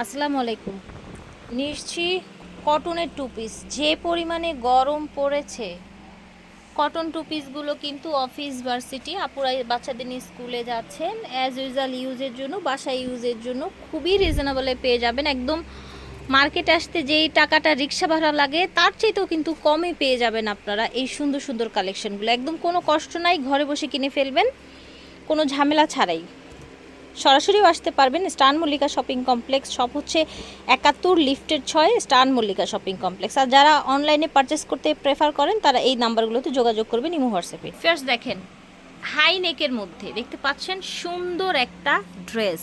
আসসালামু আলাইকুম। নিশ্চি কটনের টু পিস যে পরিমাণে গরম পড়েছে কটন টু পিসগুলো কিন্তু অফিস ভার্সিটি আপুরা বাচ্চাদের নিয়ে স্কুলে যাচ্ছেন অ্যাজ ইউজাল ইউজের জন্য, বাসায় ইউজের জন্য খুবই রিজনেবলে পেয়ে যাবেন। একদম মার্কেটে আসতে যেই টাকাটা রিক্সা ভাড়া লাগে, তার চাইতেও কিন্তু কমে পেয়ে যাবেন আপনারা এই সুন্দর সুন্দর কালেকশনগুলো একদম কোনো কষ্ট নাই, ঘরে বসে কিনে ফেলবেন, কোনো ঝামেলা ছাড়াই। সরাসরিও আসতে পারবেন। স্টান মল্লিকা শপিং কমপ্লেক্স সব হচ্ছে একাত্তর লিফটের ছয় স্টান মল্লিকা শপিং কমপ্লেক্স। আর যারা অনলাইনে পারচেস করতে প্রেফার করেন, তারা এই নাম্বারগুলোতে যোগাযোগ করবেন ইমো হোয়াটসঅ্যাপে। ফার্স্ট দেখেন হাই নেকের মধ্যে দেখতে পাচ্ছেন সুন্দর একটা ড্রেস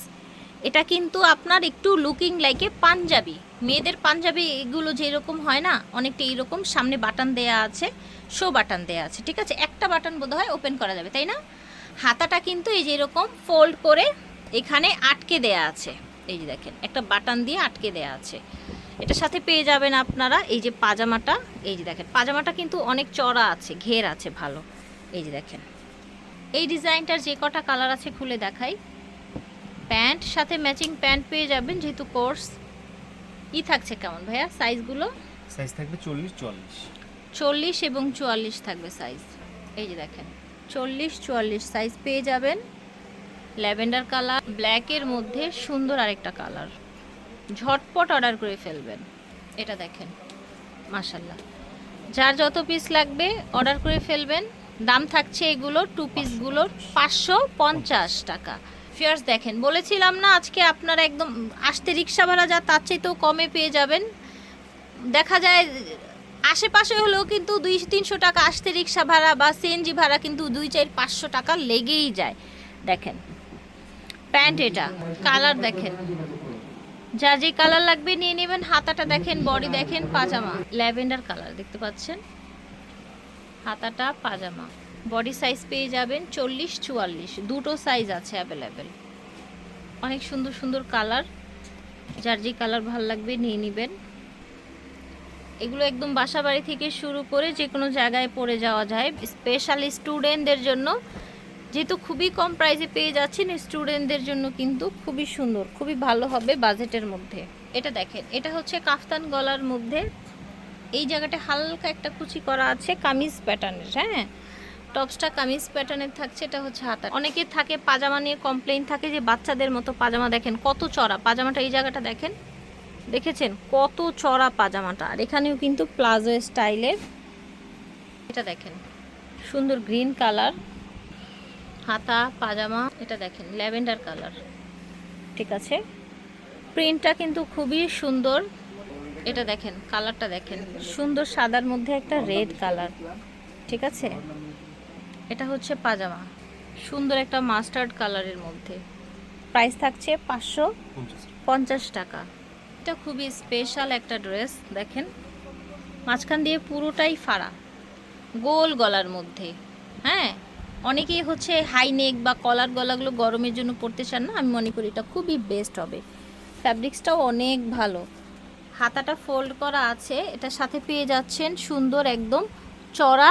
এটা কিন্তু আপনার একটু লুকিং লাইকে পাঞ্জাবি। মেয়েদের পাঞ্জাবি এগুলো যেরকম হয় না, অনেকটা এইরকম সামনে বাটন দেয়া আছে শো বাটন দেয়া আছে, ঠিক আছে? একটা বাটন বোধ হয় ওপেন করা যাবে, তাই না? হাতাটা কিন্তু এই যে এরকম ফোল্ড করে এখানে আটকে দেয়া আছে। এই যে দেখেন একটা বাটন দিয়ে আটকে দেয়া আছে। এটার সাথে পেয়ে যাবেন আপনারা এই যে পাজামাটা এই যে দেখেন পাজামাটা কিন্তু অনেক চড়া আছে ঘের আছে ভালো। এই যে দেখেন এই ডিজাইনটার যে কটা কালার আছে খুলে দেখাই। প্যান্ট সাথে ম্যাচিং প্যান্ট পেয়ে যাবেন যেহেতু কোর্স। ই থাকছে কেমন ভাইয়া সাইজগুলো? সাইজ থাকবে চল্লিশ চুয়াল্লিশ। চল্লিশ এবং চুয়াল্লিশ থাকবে সাইজ। এই যে দেখেন চল্লিশ চুয়াল্লিশ সাইজ পেয়ে যাবেন। ল্যাভেন্ডার কালার ব্ল্যাকের মধ্যে সুন্দর আরেকটা কালার। ঝটপট অর্ডার করে ফেলবেন। এটা দেখেন মাশাল্লাহ যার যত পিস লাগবে অর্ডার করে ফেলবেন। দাম থাকছে এগুলো টু পিসগুলোর পাঁচশো পঞ্চাশ টাকা। ফিয়ার্স দেখেন, বলেছিলাম না আজকে আপনারা একদম আসতে রিক্সা ভাড়া যা, তার চাইতেও কমে পেয়ে যাবেন। দেখা যায়, আশেপাশে হলেও কিন্তু দুই, তিনশো টাকা আসতে রিক্সা ভাড়া বা সিএনজি ভাড়া কিন্তু দুই, চার, পাঁচশো টাকা লেগেই যায়। দেখেন প্যান্ট এটা, কালার দেখেন। যা যে কালার লাগবে নিয়ে নেবেন, হাতাটা দেখেন, বডি দেখেন, পাজামা। ল্যাভেন্ডার কালার, দেখতে পাচ্ছেন? হাতাটা পাজামা। বডি সাইজ পেয়ে যাবেন চল্লিশ, চুয়াল্লিশ। দুটো সাইজ আছে অ্যাভেলেবেল। অনেক সুন্দর সুন্দর কালার। যার যে কালার ভালো লাগবে নিয়ে নেবেন। এগুলো একদম বাসা বাড়ি থেকে শুরু করে যে কোনো জায়গায় পড়ে যাওয়া যায়। স্পেশালি স্টুডেন্টদের জন্য যেহেতু খুবই কম প্রাইসে পেয়ে যাচ্ছেন স্টুডেন্টদের জন্য কিন্তু খুবই সুন্দর, খুবই ভালো হবে বাজেটের মধ্যে। এটা দেখেন, এটা হচ্ছে কাফতান গলার মধ্যে। এই জায়গাটা হালকা একটা কুচি করা আছে কামিজ প্যাটার্নের হ্যাঁ? টপসটা কামিজ প্যাটার্নের থাকছে, এটা হচ্ছে হাতা অনেকে থাকে পাজামা নিয়ে কমপ্লেইন থাকে যে বাচ্চাদের মতো পাজামা দেখেন, কত চড়া। পাজামাটা এই জায়গাটা দেখেন, দেখেছেন? কত চড়া পাজামাটা। আর এখানেও কিন্তু প্লাজো স্টাইলের এটা দেখেন, সুন্দর গ্রিন কালার হাতা, পাজামা, এটা দেখেন, ল্যাভেন্ডার কালার। ঠিক আছে। প্রিন্টটা কিন্তু খুবই সুন্দর। এটা দেখেন, কালারটা দেখেন। সুন্দর সাদার মধ্যে একটা রেড কালার। ঠিক আছে? এটা হচ্ছে পাজামা। সুন্দর একটা মাস্টার্ড কালারের মধ্যে। প্রাইস থাকছে পাঁচশো পঞ্চাশ টাকা। এটা খুবই স্পেশাল একটা ড্রেস, দেখেন। মাঝখান দিয়ে পুরোটাই ফাড়া। গোল গলার মধ্যে। হ্যাঁ? অনেকেই হচ্ছে হাই নেক বা কলার গলাগুলো গরমের জন্য পরতে চান না, আমি মনে করি এটা খুবই বেস্ট হবে। ফ্যাব্রিক্সটাও অনেক ভালো। হাতাটা ফোল্ড করা আছে, এটার সাথে পেয়ে যাচ্ছেন সুন্দর একদম চড়া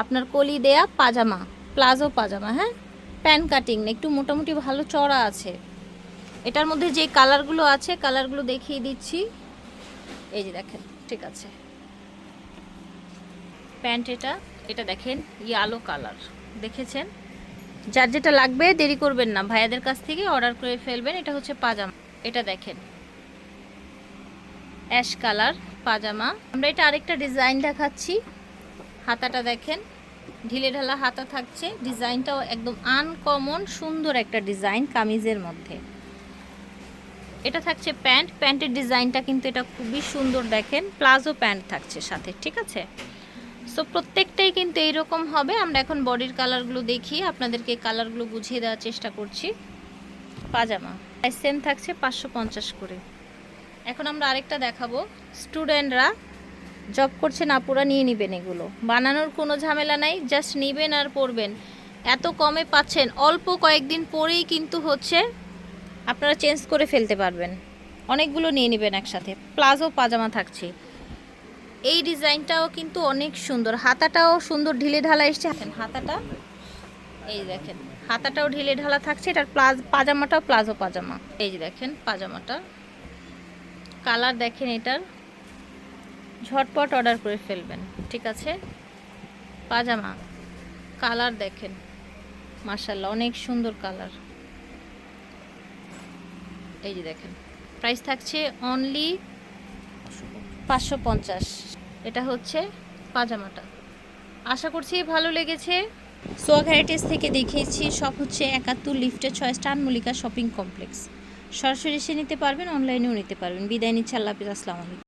আপনার কলি দেয়া পাজামা, প্লাজো পাজামা হ্যাঁ? প্যান কাটিং একটু মোটামুটি ভালো চড়া আছে। এটার মধ্যে যে কালারগুলো আছে কালারগুলো দেখিয়ে দিচ্ছি। এই যে দেখেন, ঠিক আছে। প্যান্ট এটা এটা দেখেন ইয়ালো কালার দেখেছেন? যার যেটা লাগবে দেরি করবেন না। ভাইয়াদের কাছ থেকে অর্ডার করে ফেলবেন। এটা হচ্ছে পাজামা। এটা দেখেন। অ্যাশ কালার পাজামা। আমরা এটা আরেকটা ডিজাইন দেখাচ্ছি। হাতাটা দেখেন। ঢিলে ঢালা হাতা থাকছে। ডিজাইনটাও একদম আনকমন, সুন্দর একটা ডিজাইন কামিজের মধ্যে। এটা থাকছে প্যান্ট। প্যান্টের ডিজাইনটা কিন্তু এটা খুবই সুন্দর দেখেন। প্লাজো প্যান্ট থাকছে সাথে, ঠিক আছে? সো প্রত্যেকটাই কিন্তু এইরকম হবে। আমরা এখন বডির কালারগুলো দেখিয়ে আপনাদেরকে কালারগুলো বুঝিয়ে দেওয়ার চেষ্টা করছি। পাজামা, প্রাইস সেম থাকছে পাঁচশো পঞ্চাশ করে। এখন আমরা আরেকটা দেখাবো। স্টুডেন্টরা জব করছেন, আপুরা নিয়ে নেবেন এগুলো। বানানোর কোনো ঝামেলা নাই, জাস্ট নেবেন আর পরবেন। এত কমে পাচ্ছেন, অল্প কয়েকদিন পরেই কিন্তু হচ্ছে আপনারা চেঞ্জ করে ফেলতে পারবেন। অনেকগুলো নিয়ে নেবেন একসাথে। প্লাজো পাজামা থাকছে। এই ডিজাইনটাও কিন্তু অনেক সুন্দর। হাতাটাও সুন্দর ঢিলে ঢালা এসছে। হাতাটা। এই দেখেন, হাতাটাও ঢিলে ঢালা থাকছে। এটার প্লাজ, পাজামাটাও প্লাজো পাজামা। এই যে দেখেন পাজামাটা। কালার দেখেন এটার। ঝটপট অর্ডার করে ফেলবেন, ঠিক আছে? পাজামা, কালার দেখেন। মার্শাল্লাহ অনেক সুন্দর কালার। এই যে দেখেন, প্রাইস থাকছে অনলি পাঁচশো পঞ্চাশ। এটা হচ্ছে পাজামাটা। আশা করছি ভালো লেগেছে। সোয়া ভ্যারাইটিস থেকে দেখিয়েছি সব হচ্ছে একাত্তর লিফটের ছয় স্টান মল্লিকা শপিং কমপ্লেক্স। সরাসরি এসে নিতে পারবেন অনলাইনেও নিতে পারবেন। বিদায় নিচ্ছে আল্লাহ হাফিজ আসসালামু আলাইকুম।